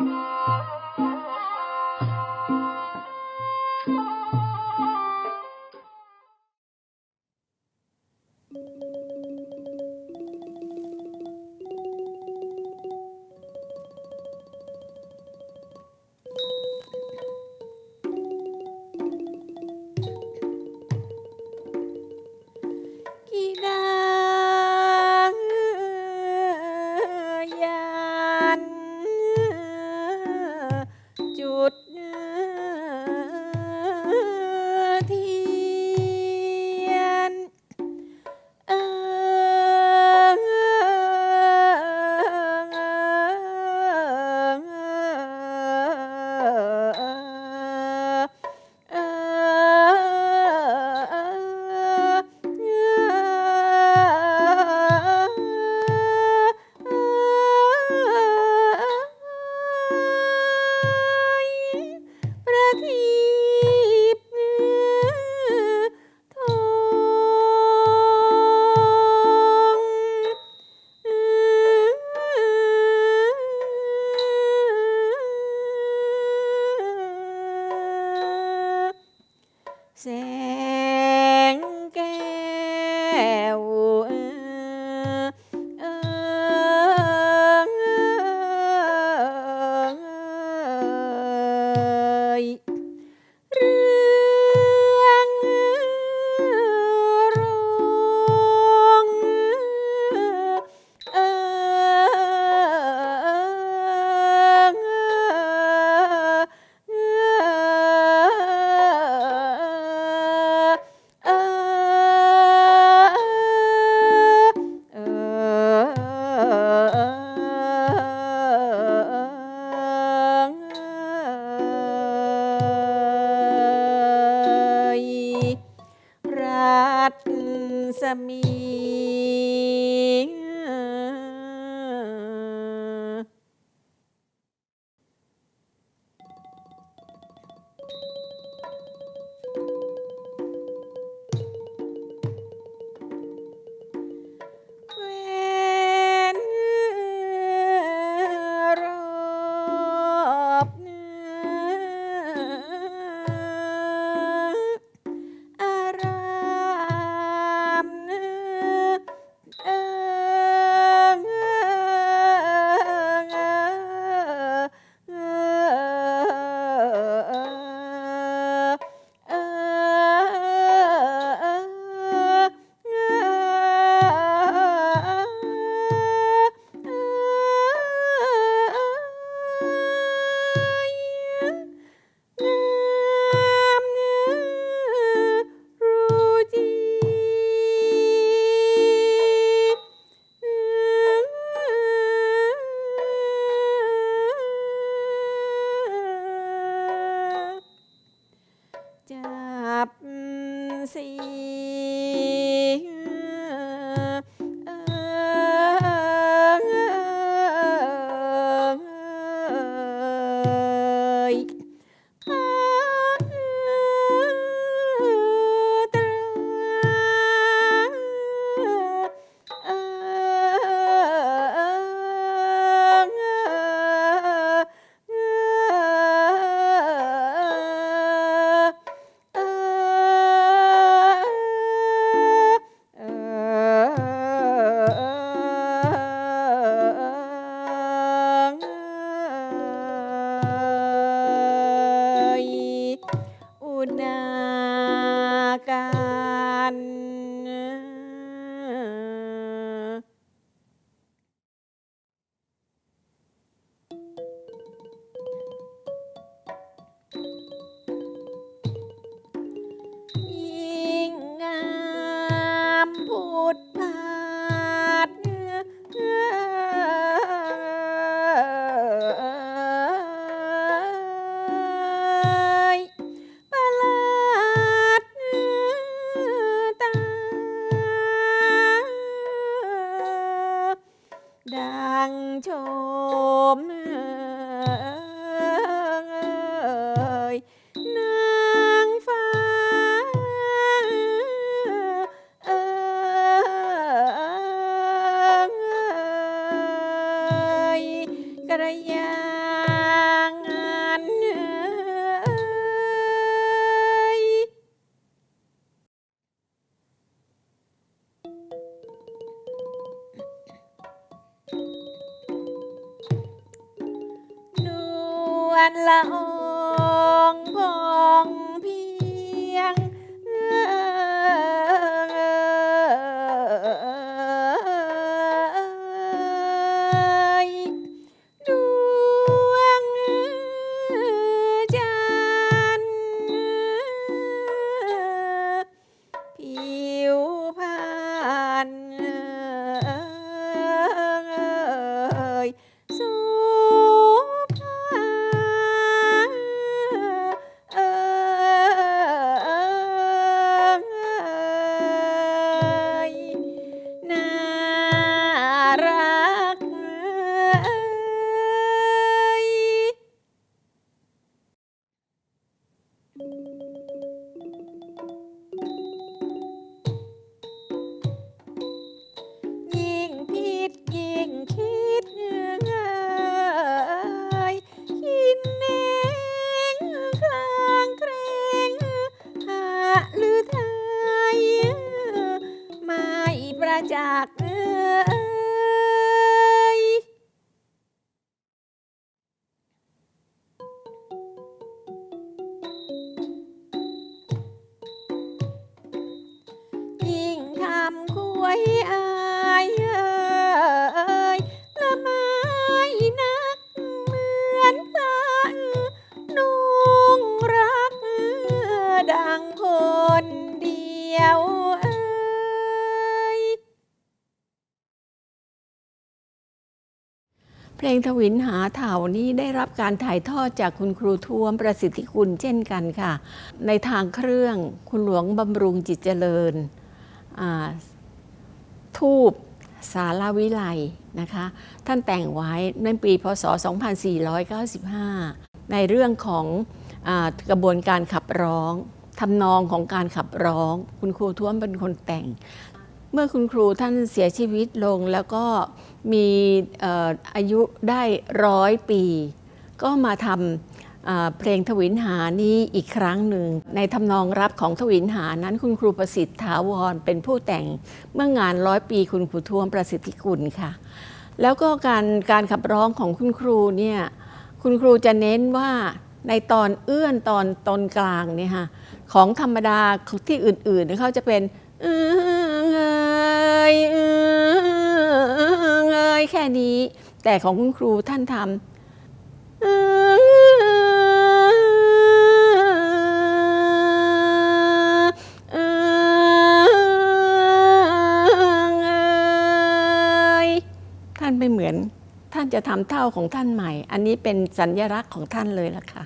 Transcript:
Música céu สมี บเสีย นละอองพอง จาก เพลงทวินหาเถานี้ได้รับการถ่ายทอดจากคุณครูท้วมประสิทธิคุณเช่นกันค่ะ ในทางเครื่องคุณหลวงบำรุงจิตเจริญ ทูบสาราวิไลนะคะ ท่านแต่งไว้ในปีพศ 2495 ในเรื่องของอกระบวนการขับร้องทำนองของการขับร้อง คุณครูท้วมเป็นคนแต่ง มื่อคุณครูท่านเสียชีวิตลงแล้วก็มีอายุได้ร้อยปี ก็มาทำเพลงทวินหานี้อีกครั้งหนึ่ง ในทำนองรับของทวินหานั้นคุณครูประสิทธิ์ถาวรเป็นผู้แต่งเมื่องานร้อยปีคุณครูท้วมประสิทธิคุณค่ะ แล้วก็การการขับร้องของคุณครูเนี่ยคุณครูจะเน้นว่าในตอนเอื้อนตอนตอนกลางเนี่ยค่ะของธรรมดาที่อื่นๆเขาจะเป็นเออเอ ยเออเอยแค่นี้ แต่ของคุณครูท่านทำเออเอยท่านไม่เหมือน ท่านจะทำเท่าของท่านใหม่ อันนี้เป็นสัญญลักษณ์ของท่านเลยล่ะค่ะ